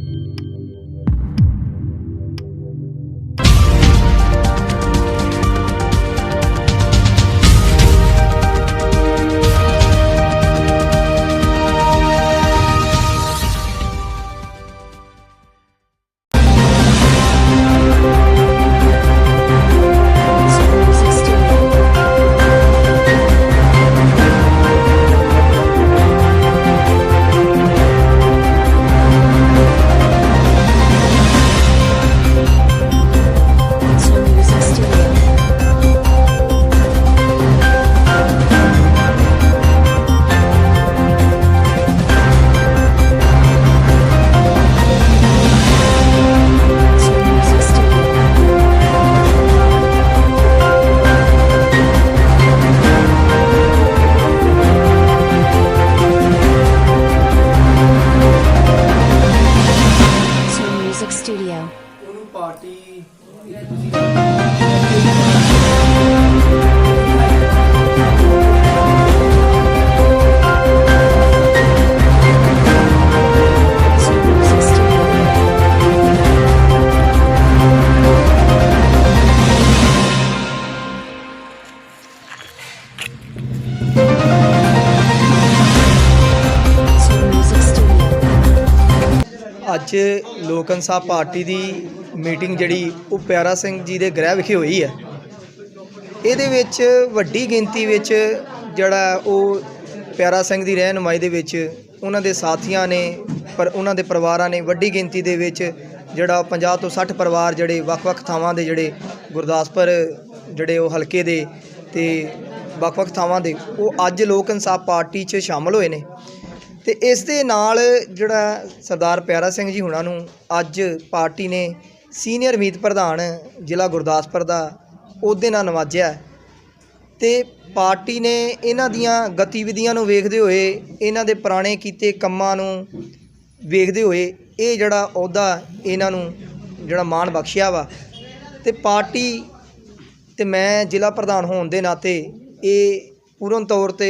you party ਅੱਜ ਲੋਕ ਇਨਸਾਫ ਪਾਰਟੀ ਦੀ ਮੀਟਿੰਗ ਜਿਹੜੀ ਉਹ ਪਿਆਰਾ ਸਿੰਘ ਜੀ ਦੇ ਗ੍ਰਹਿ ਵਿਖੇ ਹੋਈ ਹੈ। ਇਹਦੇ ਵਿੱਚ ਵੱਡੀ ਗਿਣਤੀ ਵਿੱਚ ਜਿਹੜਾ ਉਹ ਪਿਆਰਾ ਸਿੰਘ ਦੀ ਰਹਿਨੁਮਾਈ ਦੇ ਵਿੱਚ ਉਹਨਾਂ ਦੇ ਸਾਥੀਆਂ ਨੇ, ਪਰ ਉਹਨਾਂ ਦੇ ਪਰਿਵਾਰਾਂ ਨੇ ਵੱਡੀ ਗਿਣਤੀ ਦੇ ਵਿੱਚ ਜਿਹੜਾ 50 ਤੋਂ 60 ਪਰਿਵਾਰ ਜਿਹੜੇ ਵੱਖ-ਵੱਖ ਥਾਵਾਂ ਦੇ ਜਿਹੜੇ ਗੁਰਦਾਸਪੁਰ ਜਿਹੜੇ ਉਹ ਹਲਕੇ ਦੇ ਤੇ ਵੱਖ-ਵੱਖ ਥਾਵਾਂ ਦੇ ਉਹ ਅੱਜ ਲੋਕ ਇਨਸਾਫ ਪਾਰਟੀ 'ਚ ਸ਼ਾਮਲ ਹੋਏ ਨੇ। ਤੇ ਇਸ ਦੇ ਨਾਲ ਜਿਹੜਾ ਸਰਦਾਰ ਪਿਆਰਾ ਸਿੰਘ ਜੀ ਹੁਣਾਂ ਨੂੰ ਅੱਜ ਪਾਰਟੀ ਨੇ ਸੀਨੀਅਰ ਮੀਤ ਪ੍ਰਧਾਨ ਜ਼ਿਲ੍ਹਾ ਗੁਰਦਾਸਪੁਰ ਦਾ, ਉਹਦੇ ਨਾਲ ਨਵਾਜਿਆ ਹੈ। ਤੇ ਪਾਰਟੀ ਨੇ ਇਹਨਾਂ ਦੀਆਂ ਗਤੀਵਿਧੀਆਂ ਨੂੰ ਵੇਖਦੇ ਹੋਏ, ਇਹਨਾਂ ਦੇ ਪੁਰਾਣੇ ਕੀਤੇ ਕੰਮਾਂ ਨੂੰ ਵੇਖਦੇ ਹੋਏ, ਇਹ ਜਿਹੜਾ ਅਹੁਦਾ ਇਹਨਾਂ ਨੂੰ ਜਿਹੜਾ ਮਾਣ ਬਖਸ਼ਿਆ ਵਾ ਤੇ ਪਾਰਟੀ ਤੇ ਮੈਂ ਜ਼ਿਲ੍ਹਾ ਪ੍ਰਧਾਨ ਹੋਣ ਦੇ ਨਾਤੇ ਇਹ ਪੂਰਨ ਤੌਰ ਤੇ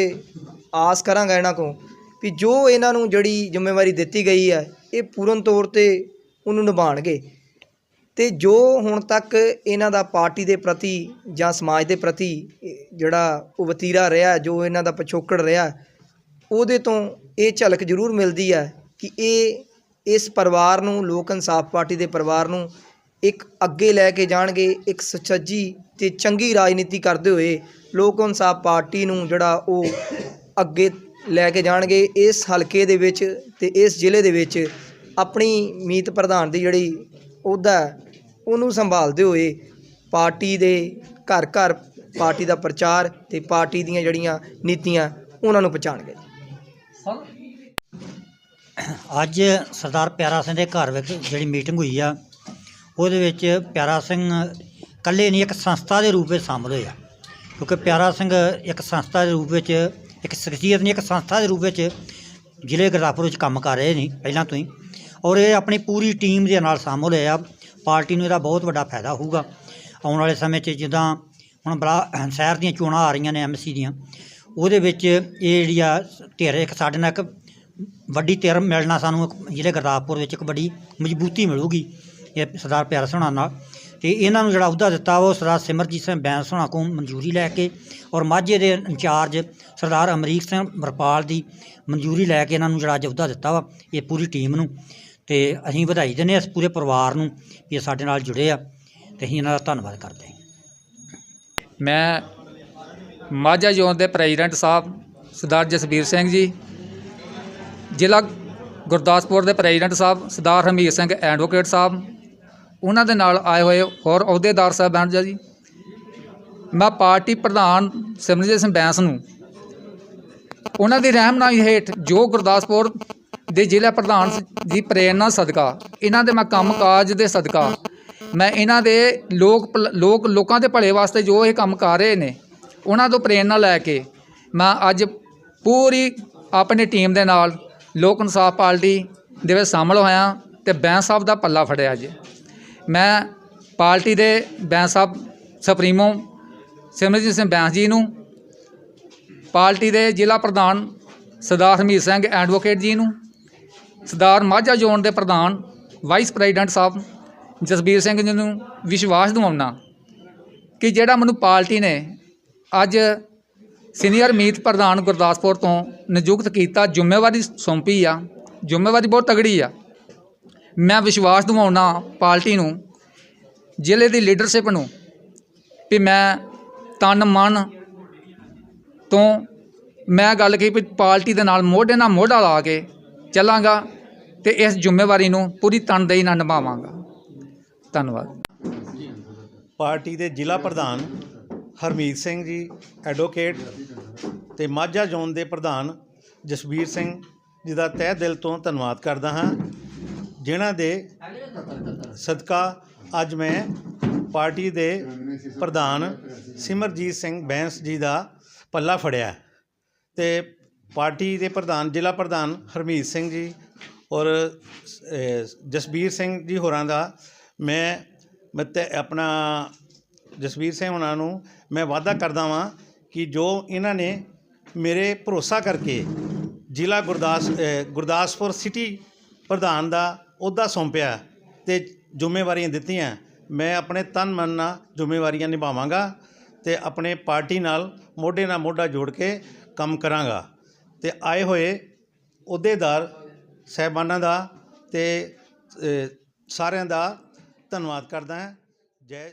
ਆਸ ਕਰਾਂਗਾ ਇਹਨਾਂ ਕੋਲ ਵੀ ਜੋ ਇਹਨਾਂ ਨੂੰ ਜਿਹੜੀ ਜ਼ਿੰਮੇਵਾਰੀ ਦਿੱਤੀ ਗਈ ਹੈ, ਇਹ ਪੂਰਨ ਤੌਰ ਤੇ ਉਹਨੂੰ ਨਿਭਾਣਗੇ ਅਤੇ ਜੋ ਹੁਣ ਤੱਕ ਇਹਨਾਂ ਦਾ ਪਾਰਟੀ ਦੇ ਪ੍ਰਤੀ ਜਾਂ ਸਮਾਜ ਦੇ ਪ੍ਰਤੀ ਜਿਹੜਾ ਉਹ ਵਤੀਰਾ ਰਿਹਾ, ਜੋ ਇਹਨਾਂ ਦਾ ਪਿਛੋਕੜ ਰਿਹਾ, ਉਹਦੇ ਤੋਂ ਇਹ ਝਲਕ ਜ਼ਰੂਰ ਮਿਲਦੀ ਹੈ ਕਿ ਇਹ ਇਸ ਪਰਿਵਾਰ ਨੂੰ, ਲੋਕ ਇਨਸਾਫ ਪਾਰਟੀ ਦੇ ਪਰਿਵਾਰ ਨੂੰ ਇੱਕ ਅੱਗੇ ਲੈ ਕੇ ਜਾਣਗੇ, ਇੱਕ ਸੁਚੱਜੀ ਤੇ ਚੰਗੀ ਰਾਜਨੀਤੀ ਕਰਦੇ ਹੋਏ ਲੋਕ ਇਨਸਾਫ ਪਾਰਟੀ ਨੂੰ ਜਿਹੜਾ ਉਹ ਅੱਗੇ ਲੈ ਕੇ ਜਾਣਗੇ, ਇਸ ਹਲਕੇ ਦੇ ਵਿੱਚ ਤੇ ਇਸ ਜ਼ਿਲ੍ਹੇ ਦੇ ਵਿੱਚ ਆਪਣੀ ਮੀਤ ਪ੍ਰਧਾਨ ਦੀ ਜਿਹੜੀ ਅਹੁਦਾ ਉਹਨੂੰ ਸੰਭਾਲਦੇ ਹੋਏ ਪਾਰਟੀ ਦੇ ਘਰ ਘਰ ਪਾਰਟੀ ਦਾ ਪ੍ਰਚਾਰ ਤੇ ਪਾਰਟੀ ਦੀਆਂ ਜਿਹੜੀਆਂ ਨੀਤੀਆਂ ਉਹਨਾਂ ਨੂੰ ਪਛਾਣਗੇ। ਅੱਜ ਸਰਦਾਰ ਪਿਆਰਾ ਸਿੰਘ ਦੇ ਘਰ ਵਿੱਚ ਜਿਹੜੀ ਮੀਟਿੰਗ ਹੋਈ ਆ ਉਹਦੇ ਵਿੱਚ ਪਿਆਰਾ ਸਿੰਘ ਇਕੱਲੇ ਨਹੀਂ ਇੱਕ ਸੰਸਥਾ ਦੇ ਰੂਪ ਵਿੱਚ ਸ਼ਾਮਲ ਹੋਇਆ ਕਿਉਂਕਿ ਪਿਆਰਾ ਸਿੰਘ ਇੱਕ ਸੰਸਥਾ ਦੇ ਰੂਪ ਵਿੱਚ ਇੱਕ ਸ਼ਖਸੀਅਤ ਨਹੀਂ ਇੱਕ ਸੰਸਥਾ ਦੇ ਰੂਪ ਵਿੱਚ ਜ਼ਿਲ੍ਹੇ ਗੁਰਦਾਸਪੁਰ ਵਿੱਚ ਕੰਮ ਕਰ ਰਹੇ ਨੇ ਪਹਿਲਾਂ ਤੋਂ ਹੀ। ਔਰ ਇਹ ਆਪਣੀ ਪੂਰੀ ਟੀਮ ਦੇ ਨਾਲ ਸ਼ਾਮਲ ਹੋਇਆ ਪਾਰਟੀ ਨੂੰ ਇਹਦਾ ਬਹੁਤ ਵੱਡਾ ਫਾਇਦਾ ਹੋਊਗਾ। ਆਉਣ ਵਾਲੇ ਸਮੇਂ 'ਚ ਜਿੱਦਾਂ ਹੁਣ ਬਲਾ, ਸ਼ਹਿਰ ਦੀਆਂ ਚੋਣਾਂ ਆ ਰਹੀਆਂ ਨੇ ਐਮਸੀ ਦੀਆਂ। ਉਹਦੇ ਵਿੱਚ ਇਹ ਜਿਹੜੀ ਆ ਧਿਰ ਇੱਕ ਸਾਡੇ ਨਾਲ ਇੱਕ ਵੱਡੀ ਧਿਰ ਮਿਲਣਾ ਸਾਨੂੰ ਇੱਕ ਜ਼ਿਲ੍ਹੇ ਗੁਰਦਾਸਪੁਰ ਵਿੱਚ ਇੱਕ ਵੱਡੀ ਮਜ਼ਬੂਤੀ ਮਿਲੂਗੀ ਇਹ ਸਰਦਾਰ ਪਿਆਰਾ ਸੋਹਣਾ ਨਾਲ। ਤੇ ਇਹਨਾਂ ਨੂੰ ਜਿਹੜਾ ਅਹੁਦਾ ਦਿੱਤਾ ਵਾ ਉਹ ਸਰਦਾਰ ਸਿਮਰਜੀਤ ਸਿੰਘ ਬੈਂਸ ਹੋਣਾ ਕੋਲ ਮਨਜ਼ੂਰੀ ਲੈ ਕੇ ਔਰ ਮਾਝੇ ਦੇ ਇੰਚਾਰਜ ਸਰਦਾਰ ਅਮਰੀਕ ਸਿੰਘ ਵਰਪਾਲ ਦੀ ਮਨਜ਼ੂਰੀ ਲੈ ਕੇ ਇਹਨਾਂ ਨੂੰ ਜਿਹੜਾ ਅੱਜ ਅਹੁਦਾ ਦਿੱਤਾ ਵਾ ਇਹ ਪੂਰੀ ਟੀਮ ਨੂੰ। ਤੇ ਅਸੀਂ ਵਧਾਈ ਦਿੰਦੇ ਹਾਂ ਇਸ ਪੂਰੇ ਪਰਿਵਾਰ ਨੂੰ ਵੀ ਇਹ ਸਾਡੇ ਨਾਲ ਜੁੜੇ ਆ ਤੇ ਅਸੀਂ ਇਹਨਾਂ ਦਾ ਧੰਨਵਾਦ ਕਰਦੇ ਹਾਂ। ਮੈਂ ਮਾਝਾ ਜ਼ੋਨ ਦੇ ਪ੍ਰੈਜ਼ੀਡੈਂਟ ਸਾਹਿਬ ਸਰਦਾਰ ਜਸਬੀਰ ਸਿੰਘ ਜੀ, ਜ਼ਿਲ੍ਹਾ ਗੁਰਦਾਸਪੁਰ ਦੇ ਪ੍ਰੈਜ਼ੀਡੈਂਟ ਸਾਹਿਬ ਸਰਦਾਰ ਹਮੀਰ ਸਿੰਘ ਐਡਵੋਕੇਟ ਸਾਹਿਬ, ਉਹਨਾਂ ਦੇ ਨਾਲ ਆਏ ਹੋਏ ਹੋਰ ਅਹੁਦੇਦਾਰ ਸਾਹਿਬਾਨ ਜੀ। ਮੈਂ ਪਾਰਟੀ ਪ੍ਰਧਾਨ ਸਿਮਰਜੀਤ ਸਿੰਘ ਬੈਂਸ ਨੂੰ ਉਹਨਾਂ ਦੀ ਰਹਿਨਮਾਈ ਹੇਠ ਜੋ ਗੁਰਦਾਸਪੁਰ ਦੇ ਜ਼ਿਲ੍ਹਾ ਪ੍ਰਧਾਨ ਦੀ ਪ੍ਰੇਰਣਾ ਸਦਕਾ। ਇਹਨਾਂ ਦੇ ਮੈਂ ਕੰਮਕਾਜ ਦੇ ਸਦਕਾ। ਮੈਂ ਇਹਨਾਂ ਦੇ ਲੋਕ ਭਲ- ਲੋਕ, ਲੋਕਾਂ ਦੇ ਭਲੇ ਵਾਸਤੇ ਜੋ ਇਹ ਕੰਮ ਕਰ ਰਹੇ ਨੇ, ਉਹਨਾਂ ਤੋਂ ਪ੍ਰੇਰਣਾ ਲੈ ਕੇ ਮੈਂ ਅੱਜ ਪੂਰੀ ਆਪਣੀ ਟੀਮ ਦੇ ਨਾਲ ਲੋਕ ਇਨਸਾਫ ਪਾਰਟੀ ਦੇ ਵਿੱਚ ਸ਼ਾਮਲ ਹੋਇਆ ਤੇ ਬੈਂਸ ਸਾਹਿਬ ਦਾ ਪੱਲਾ ਫੜਿਆ ਜੀ ਮੈਂ ਪਾਰਟੀ ਦੇ ਬੈਂਸ ਸਾਹਿਬ ਸੁਪਰੀਮੋ ਸਿਮਰਜੀਤ ਸਿੰਘ ਬੈਂਸ ਜੀ ਨੂੰ, ਪਾਰਟੀ ਦੇ ਜ਼ਿਲ੍ਹਾ ਪ੍ਰਧਾਨ ਸਰਦਾਰ ਹਰਮੀਤ ਸਿੰਘ ਐਡਵੋਕੇਟ ਜੀ ਨੂੰ ਸਰਦਾਰ ਮਾਝਾ ਜ਼ੋਨ ਦੇ ਪ੍ਰਧਾਨ ਵਾਈਸ ਪ੍ਰੈਜ਼ੀਡੈਂਟ ਸਾਹਿਬ ਜਸਬੀਰ ਸਿੰਘ ਜੀ ਨੂੰ ਵਿਸ਼ਵਾਸ ਦਿਵਾਉਣਾ ਕਿ ਜਿਹੜਾ ਮੈਨੂੰ ਪਾਰਟੀ ਨੇ ਅੱਜ ਸੀਨੀਅਰ ਮੀਤ ਪ੍ਰਧਾਨ ਗੁਰਦਾਸਪੁਰ ਤੋਂ ਨਿਯੁਕਤ ਕੀਤਾ, ਜ਼ਿੰਮੇਵਾਰੀ ਸੌਂਪੀ ਆ, ਜ਼ਿੰਮੇਵਾਰੀ ਬਹੁਤ ਤਗੜੀ ਆ। ਮੈਂ ਵਿਸ਼ਵਾਸ ਦਿਵਾਉਣਾ ਪਾਰਟੀ ਨੂੰ, ਜ਼ਿਲ੍ਹੇ ਦੀ ਲੀਡਰਸ਼ਿਪ ਨੂੰ ਵੀ ਮੈਂ ਤਨ ਮਨ ਤੋਂ ਮੈਂ ਗੱਲ ਕਹੀ ਵੀ ਪਾਰਟੀ ਦੇ ਨਾਲ ਮੋਢੇ ਨਾਲ ਮੋਢਾ ਲਾ ਕੇ ਚੱਲਾਂਗਾ ਤੇ ਇਸ ਜ਼ਿੰਮੇਵਾਰੀ ਨੂੰ ਪੂਰੀ ਤਨਦੇਹੀ ਨਾਲ ਨਿਭਾਵਾਂਗਾ ਧੰਨਵਾਦ ਪਾਰਟੀ ਦੇ ਜ਼ਿਲ੍ਹਾ ਪ੍ਰਧਾਨ ਹਰਮੀਤ ਸਿੰਘ ਜੀ, ਐਡਵੋਕੇਟ ਤੇ ਮਾਝਾ ਜ਼ੋਨ ਦੇ ਪ੍ਰਧਾਨ ਜਸਬੀਰ ਸਿੰਘ ਜੀ ਦਾ ਤਹਿ ਦਿਲ ਤੋਂ ਧੰਨਵਾਦ ਕਰਦਾ ਹਾਂ, ਜਿਨ੍ਹਾਂ ਦੇ ਸਦਕਾ ਅੱਜ ਮੈਂ ਪਾਰਟੀ ਦੇ ਪ੍ਰਧਾਨ ਸਿਮਰਜੀਤ ਸਿੰਘ ਬੈਂਸ ਜੀ ਦਾ ਪੱਲਾ ਫੜਿਆ ਹੈ। ਤੇ ਪਾਰਟੀ ਦੇ ਪ੍ਰਧਾਨ, ਜ਼ਿਲ੍ਹਾ ਪ੍ਰਧਾਨ ਹਰਮੀਤ ਸਿੰਘ ਜੀ ਔਰ ਜਸਬੀਰ ਸਿੰਘ ਜੀ ਹੋਰਾਂ ਦਾ, ਮੈਂ ਮੈਂ ਆਪਣਾ ਜਸਬੀਰ ਸਿੰਘ ਹੋਰਾਂ ਨੂੰ ਮੈਂ ਵਾਅਦਾ ਕਰਦਾ ਵਾਂ ਕਿ ਜੋ ਇਹਨਾਂ ਨੇ ਮੇਰੇ ਭਰੋਸਾ ਕਰਕੇ ਜ਼ਿਲ੍ਹਾ ਗੁਰਦਾਸ ਗੁਰਦਾਸਪੁਰ ਸਿਟੀ ਪ੍ਰਧਾਨ ਦਾ ਅਹੁਦਾ ਸੌਂਪਿਆ ਤੇ ਜ਼ਿੰਮੇਵਾਰੀਆਂ ਦਿੱਤੀਆਂ, ਮੈਂ ਆਪਣੇ ਤਨ ਮਨ ਨਾਲ ਜ਼ਿੰਮੇਵਾਰੀਆਂ ਨਿਭਾਵਾਂਗਾ ਤੇ ਆਪਣੇ ਪਾਰਟੀ ਨਾਲ ਮੋਢੇ ਨਾਲ ਮੋਢਾ ਜੋੜ ਕੇ ਕੰਮ ਕਰਾਂਗਾ। ਤੇ ਆਏ ਹੋਏ ਅਹੁਦੇਦਾਰ ਸਾਹਿਬਾਨਾਂ ਦਾ ਅਤੇ ਸਾਰਿਆਂ ਦਾ ਧੰਨਵਾਦ ਕਰਦਾ ਹਾਂ। ਜੈ